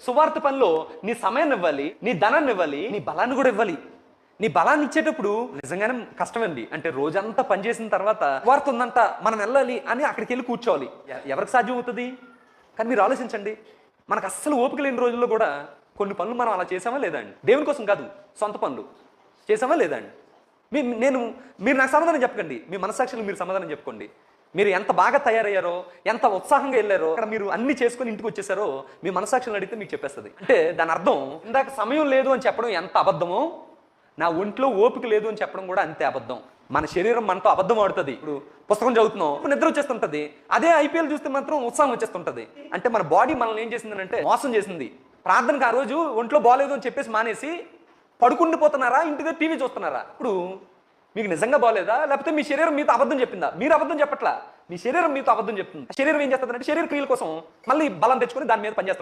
సువార్త పనిలో నీ సమయాన్ని ఇవ్వాలి నీ ధనాన్ని ఇవ్వాలి నీ బలాన్ని కూడా ఇవ్వాలి. నీ బలాన్ని ఇచ్చేటప్పుడు నిజంగానే కష్టమండి. అంటే రోజంతా పనిచేసిన తర్వాత వార్త ఉందంట మనం వెళ్ళాలి అని అక్కడికి వెళ్ళి కూర్చోవాలి. ఎ- ఎవరికి సాధ్యం అవుతుంది? కానీ మీరు ఆలోచించండి మనకు అస్సలు ఓపిక లేని రోజుల్లో కూడా కొన్ని పనులు మనం అలా చేసామా లేదా అండి? దేవుని కోసం కాదు సొంత పనులు. చేసామా లేదా అండి? మీ నేను మీరు నాకు సమాధానం చెప్పకండి. మీ మనసాక్షులు మీరు సమాధానం చెప్పుకోండి. మీరు ఎంత బాగా తయారయ్యారో ఎంత ఉత్సాహంగా వెళ్ళారో అక్కడ మీరు అన్ని చేసుకుని ఇంటికి వచ్చేసారో మీ మనసాక్షులు అడిగితే మీకు చెప్పేస్తుంది. అంటే దాని అర్థం ఇందాక సమయం లేదు అని చెప్పడం ఎంత అబద్ధమో నా ఒంట్లో ఓపిక లేదు అని చెప్పడం కూడా అంతే అబద్ధం. మన శరీరం మనతో అబద్ధం ఆడుతుంది. ఇప్పుడు పుస్తకం చదువుతున్నాం నిద్ర వచ్చేస్తుంటది. అదే ఐపీఎల్ చూస్తే మాత్రం ఉత్సాహం వచ్చేస్తుంటది. అంటే మన బాడీ మనల్ని ఏం చేసింది అంటే మోసం చేసింది. ప్రార్థనకు ఆ రోజు ఒంట్లో బాగాలేదు అని చెప్పేసి మానేసి పడుకుండిపోతున్నారా ఇంటి దగ్గర టీవీ చూస్తున్నారా? ఇప్పుడు మీకు నిజంగా బాగలేదా లేకపోతే మీ శరీరం మీతో అబద్ధం చెప్పిందా? మీరు అబద్ధం చెప్పట్లా? మీ శరీరం మీతో అబద్ధం చెప్తుంది. శరీరం ఏం చేస్తుంది అంటే శరీర క్రియల కోసం మళ్ళీ బలం తెచ్చుకొని దాని మీద పనిచేస్తుంది